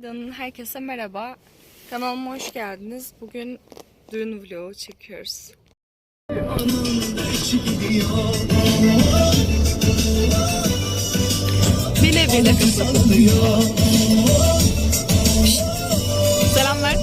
Videonun herkese merhaba. Kanalıma hoş geldiniz. Bugün düğün vlogu çekiyoruz. Bile bile. Şşt. Selamlar.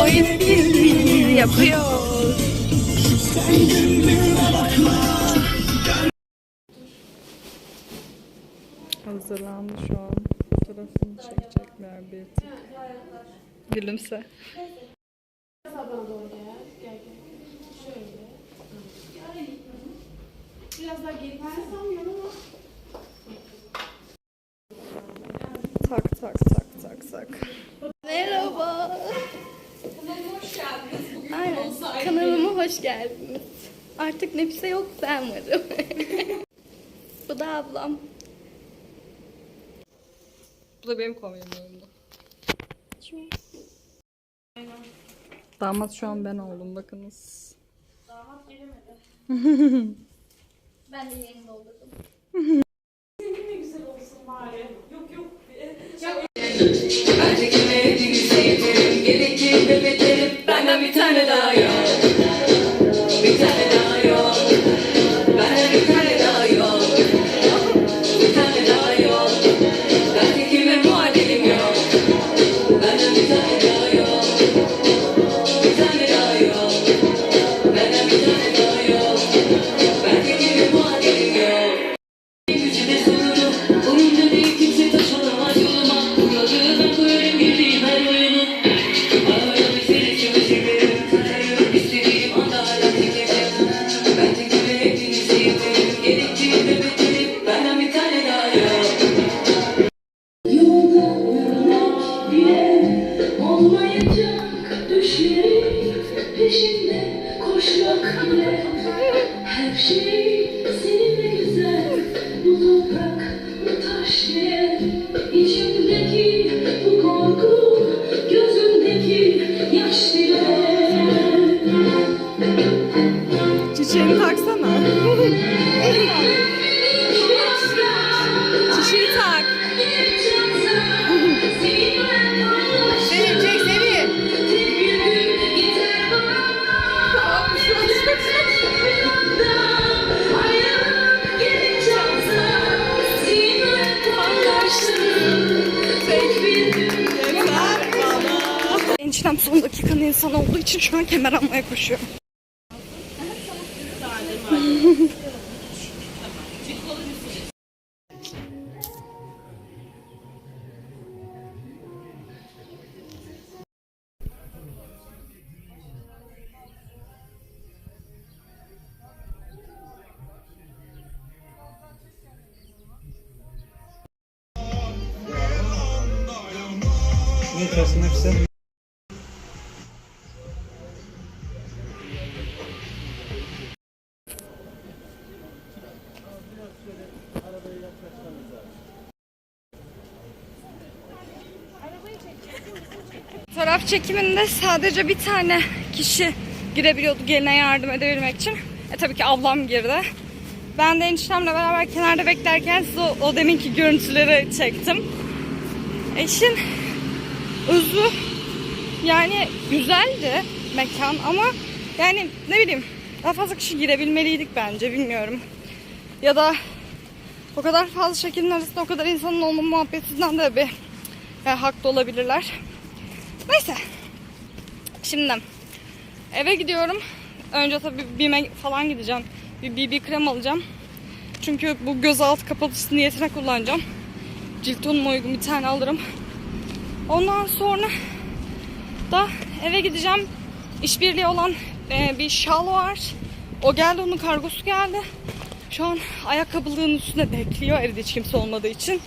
Oyun birliği yapıyor. Hazırlandı şu an. Fotoğrafını çekecekler bir. Gülümse. Tak tak tak tak tak. Merhaba. Kanalıma hoş geldiniz. Kanalıma hoş geldiniz. Artık Nefise yok ben varım. Bu da ablam. Bu da benim kombinim Damat şu an ben oldum bakınız. Ben de yerini doldurdum. Benden olmayacak düşlerin peşinde koşmak bile. Her şey seninle güzel bu toprak Eniştem son dakikanın insanı olduğu için şu an kemer almaya koşuyor. Ne içersin hepsi? Fotoğraf çekiminde sadece bir tane kişi girebiliyordu geline yardım edebilmek için. E tabii ki ablam girdi. Ben de eniştemle beraber kenarda beklerken size o, o deminki görüntüleri çektim. Eşin özü yani güzeldi mekan ama yani ne bileyim daha fazla kişi girebilmeliydik bence bilmiyorum. Ya da o kadar fazla şekilin arasında o kadar insanın olma muhabbetinden de bir yani haklı olabilirler. Neyse. Şimdi eve gidiyorum. Önce tabii BİM'e falan gideceğim. Bir BB krem alacağım. Çünkü bu gözaltı kapatıcısı niyetine kullanacağım. Cilt tonuma uygun bir tane alırım. Ondan sonra da eve gideceğim. İşbirliği olan e, bir şal var. O geldi, onun kargosu geldi. Şu an ayakkabılığın üstünde bekliyor evde hiç kimse olmadığı için.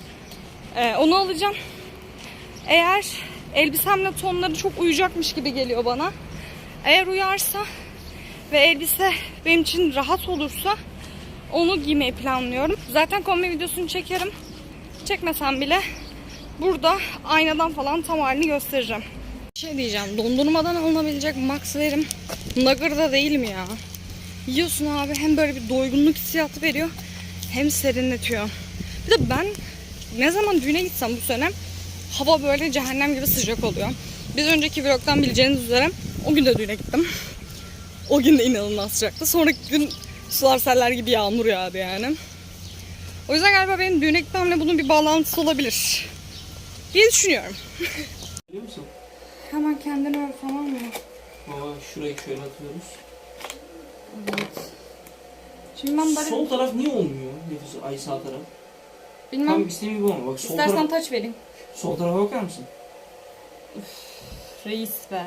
E, onu alacağım. Eğer elbisemle tonları çok uyacakmış gibi geliyor bana. Eğer uyarsa ve elbise benim için rahat olursa onu giymeyi planlıyorum. Zaten kombi videosunu çekerim. Çekmesem bile burada aynadan falan tam halini göstereceğim. Şey diyeceğim dondurmadan alınabilecek max verim Nugger'da değil mi ya? Yiyorsun abi hem böyle bir doygunluk hissiyatı veriyor hem serinletiyor. de ben ne zaman düğüne gitsem bu sene hava böyle cehennem gibi sıcak oluyor. Biz önceki vlogdan bileceğiniz üzere o gün de düğüne gittim. O gün de inanılmaz sıcaktı. Sonraki gün sular seller gibi yağmur yağdı yani. O yüzden galiba benim düğüne gitmemle bunun bir bağlantısı olabilir. diye düşünüyorum. Biliyor musun? Hemen kendini öv tamam mı? Baba şurayı şöyle atıyoruz. Şimdi ben böyle Sol taraf niye olmuyor? Nefis ay sağ taraf. Bilmem Tam istediğim gibi olmuyor. Bak sol istersen taraf, taç vereyim. sol tarafa bakar mısın? Reis be.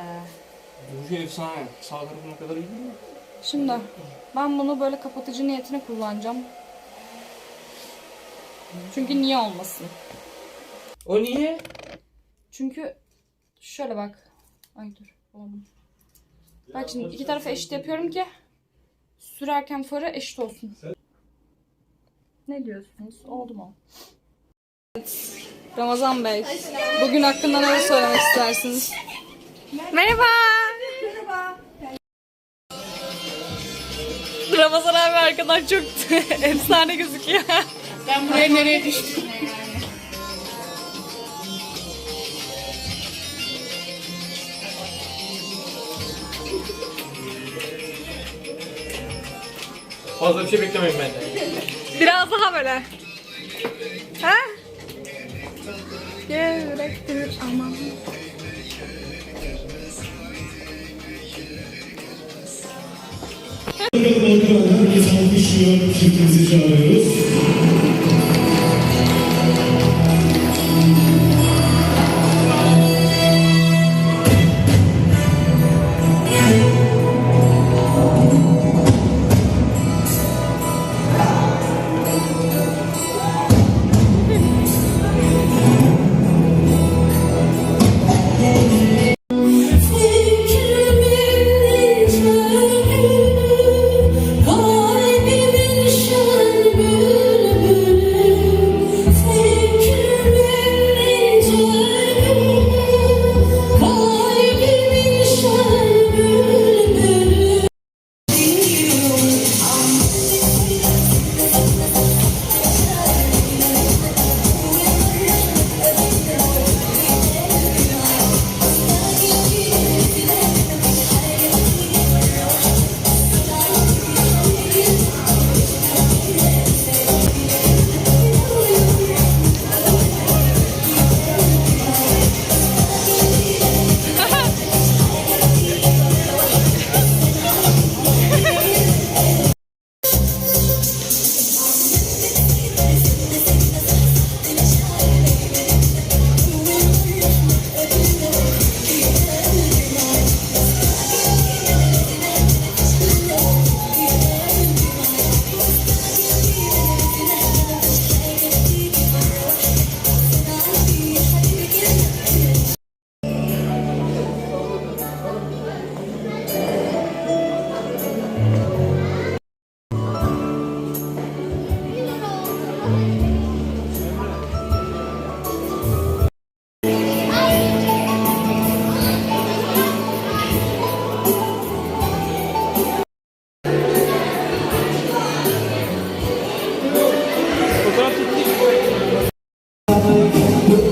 Duruşu efsane. Sağ tarafına kadar iyi değil mi? Şimdi ben bunu böyle kapatıcı niyetine kullanacağım. Çünkü niye olmasın? O niye? Çünkü şöyle bak. Ay dur. Oğlum. Bak şimdi iki tarafı eşit yapıyorum ki sürerken farı eşit olsun. Ne diyorsunuz? Oldu mu? Evet. Ramazan Bey. Bugün hakkında neler söylemek istersiniz? Merhaba. Merhaba. Ramazan abi arkadan çok efsane gözüküyor. Ben buraya nereye düştüm? Fazla bir şey beklemeyin benden. Biraz daha böyle. Ha? Gevrektir aman. Herkes alkışlıyor, çiftimizi çağırıyoruz.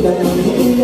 that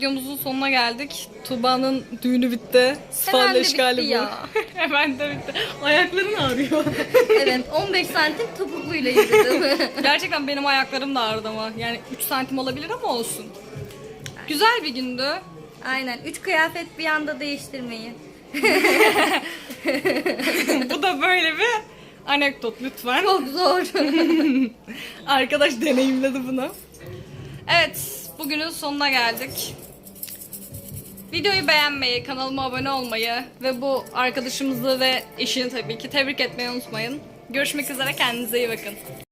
Videomuzun sonuna geldik. Tuba'nın düğünü bitti. Bitti bu. ya. Hemen de bitti. Ayakların ağrıyor. Evet 15 santim topukluyla yürüdüm. Gerçekten benim ayaklarım da ağrıdı ama. Yani 3 santim olabilir ama olsun. Güzel bir gündü. Aynen 3 kıyafet bir anda değiştirmeyi. bu da böyle bir anekdot lütfen. Çok zor. Arkadaş deneyimledi bunu. Evet, bugünün sonuna geldik. Videoyu beğenmeyi, kanalıma abone olmayı ve bu arkadaşımızı ve eşini tabii ki tebrik etmeyi unutmayın. Görüşmek üzere, kendinize iyi bakın.